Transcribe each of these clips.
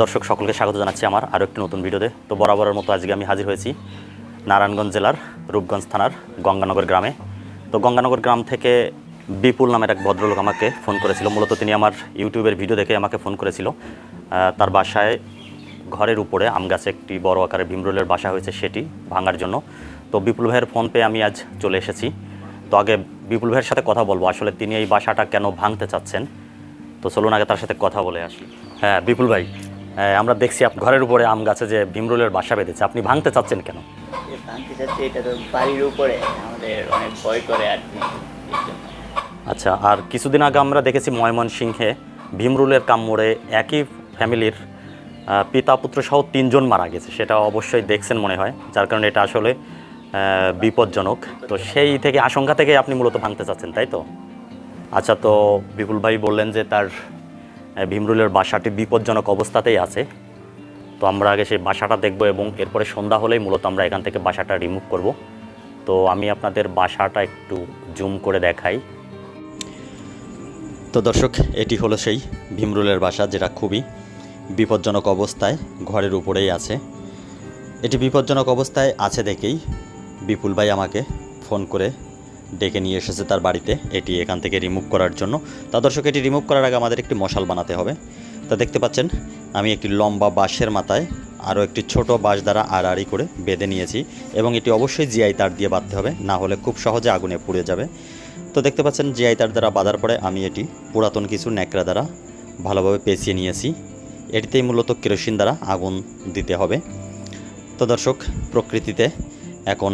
দর্শক, সকলকে স্বাগত জানাচ্ছি আমার আরও একটি নতুন ভিডিওতে। তো বরাবরের মতো আজকে আমি হাজির হয়েছি নারায়ণগঞ্জ জেলার রূপগঞ্জ থানার গঙ্গানগর গ্রামে। তো গঙ্গানগর গ্রাম থেকে বিপুল নামের এক ভদ্রলোক আমাকে ফোন করেছিল। মূলত তিনি আমার ইউটিউবের ভিডিও দেখে আমাকে ফোন করেছিল। তার বাসায় ঘরের উপরে আম গাছে একটি বড় আকারের ভীমরুলের বাসা হয়েছে সেটি ভাঙার জন্য। তো বিপুল ভাইয়ের ফোন পেয়ে আমি আজ চলে এসেছি। তো আগে বিপুল ভাইয়ের সাথে কথা বলব। আসলে তিনি এই বাসাটা কেন ভাঙতে চাচ্ছেন? তো চলুন আগে তার সাথে কথা বলে আসি। হ্যাঁ বিপুল ভাই। আমরা দেখছি ঘরের উপরে আম গাছে যে ভীমরুলের বাসা বেঁধেছে। আপনি ভাঙতে চাচ্ছেন কেন? ভাঙতে চাচ্ছি এটা তো বাড়ির উপরে। আমাদের অনেক ভয় করে আর কি। আচ্ছা আর কিছুদিন আগে আমরা দেখেছি ময়মনসিংহে ভীমরুলের কামড়ে একই ফ্যামিলির পিতা পুত্র সহ তিনজন মারা গেছে। সেটা অবশ্যই দেখছেন মনে হয় যার কারণে এটা আসলে বিপজ্জনক। তো সেই থেকে আশঙ্কা থেকে আপনি মূলত ভাঙতে চাচ্ছেন তাই তো? আচ্ছা তো বিপুল ভাই বললেন যে তার ভীমরুলের বাসাটি বিপজ্জনক অবস্থাতেই আছে। তো আমরা আগে সেই বাসাটা দেখব এবং এরপরে সন্ধ্যা হলেই মূলত আমরা এখান থেকে বাসাটা রিমুভ করব। তো আমি আপনাদের বাসাটা একটু জুম করে দেখাই। তো দর্শক, এটি হলো সেই ভীমরুলের বাসা যেটা খুবই বিপজ্জনক অবস্থায় ঘরের উপরেই আছে। এটি বিপজ্জনক অবস্থায় আছে দেখেই বিপুল ভাই আমাকে ফোন করে ডেকে নিয়ে এসেছে তার বাড়িতে। এটি এখান থেকে রিমুভ করার জন্য। তা দর্শক, এটি রিমুভ করার আগে আমাদের একটি মশাল বানাতে হবে। তা দেখতে পাচ্ছেন, আমি একটি লম্বা বাঁশের মাথায় আরও একটি ছোট বাঁশ দ্বারা আড়াআড়ি করে বেঁধে নিয়েছি এবং এটি অবশ্যই জিআই তার দিয়ে বাঁধতে হবে, না হলে খুব সহজে আগুনে পুড়ে যাবে। তো দেখতে পাচ্ছেন জিআই তার দ্বারা বাঁধার পরে আমি এটি পুরাতন কিছু ন্যাকড়া দ্বারা ভালোভাবে পেঁচিয়ে নিয়েছি। এটিতেই মূলত কেরোসিন দ্বারা আগুন দিতে হবে। তো দর্শক, প্রকৃতিতে এখন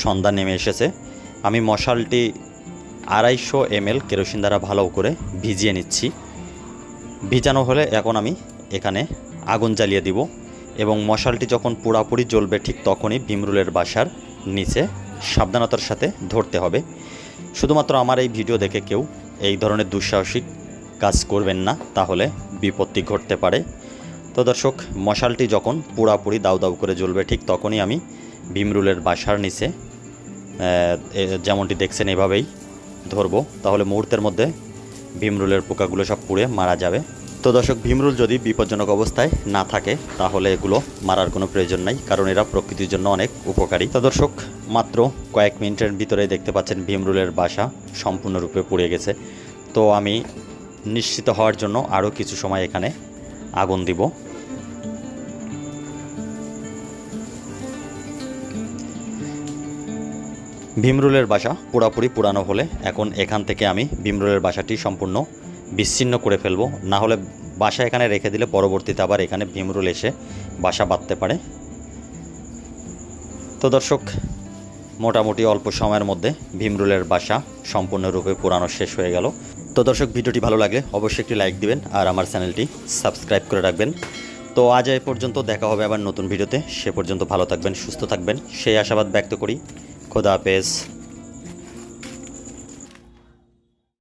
সন্ধ্যা নেমে এসেছে। আমি মশালটি আড়াইশো এমএল কেরোসিন দ্বারা ভালো করে ভিজিয়ে নিচ্ছি। ভিজানো হলে এখন আমি এখানে আগুন জ্বালিয়ে দিব এবং মশালটি যখন পুরাপুরি জ্বলবে ঠিক তখনই ভীমরুলের বাসার নিচে সাবধানতার সাথে ধরতে হবে। শুধুমাত্র আমার এই ভিডিও দেখে কেউ এই ধরনের দুঃসাহসিক কাজ করবেন না, তাহলে বিপত্তি ঘটতে পারে। তো দর্শক, মশালটি যখন পুরাপুরি দাউ দাউ করে জ্বলবে ঠিক তখনই আমি ভীমরুলের বাসার নিচে যেমনটি দেখছেন এভাবেই ধরবো। তাহলে মুহূর্তের মধ্যে ভীমরুলের পোকাগুলো সব পুড়ে মারা যাবে। তো দর্শক, ভীমরুল যদি বিপজ্জনক অবস্থায় না থাকে, তাহলে এগুলো মারার কোনো প্রয়োজন নাই, কারণ এরা প্রকৃতির জন্য অনেক উপকারী। তো দর্শক, মাত্র কয়েক মিনিটের ভিতরে দেখতে পাচ্ছেন ভীমরুলের বাসা সম্পূর্ণরূপে পুড়ে গেছে। তো আমি নিশ্চিত হওয়ার জন্য আরও কিছু সময় এখানে আগুন দিব। ভীমরুলের বাসা পুরাপুরি পুরানো হলে এখন এখান থেকে আমি ভীমরুলের বাসাটি সম্পূর্ণ বিচ্ছিন্ন করে ফেলব। না হলে বাসা এখানে রেখে দিলে পরবর্তীতে আবার এখানে ভীমরুল এসে বাসা বাঁধতে পারে। তো দর্শক, মোটামুটি অল্প সময়ের মধ্যে ভীমরুলের বাসা সম্পূর্ণরূপে পুরানো শেষ হয়ে গেল। তো দর্শক, ভিডিওটি ভালো লাগলে অবশ্যই একটি লাইক দিবেন আর আমার চ্যানেলটি সাবস্ক্রাইব করে রাখবেন। তো আজ এই পর্যন্ত দেখা হবে আবার নতুন ভিডিওতে। সে পর্যন্ত ভালো থাকবেন, সুস্থ থাকবেন। সেই আশাবাদ ব্যক্ত করি। খোদা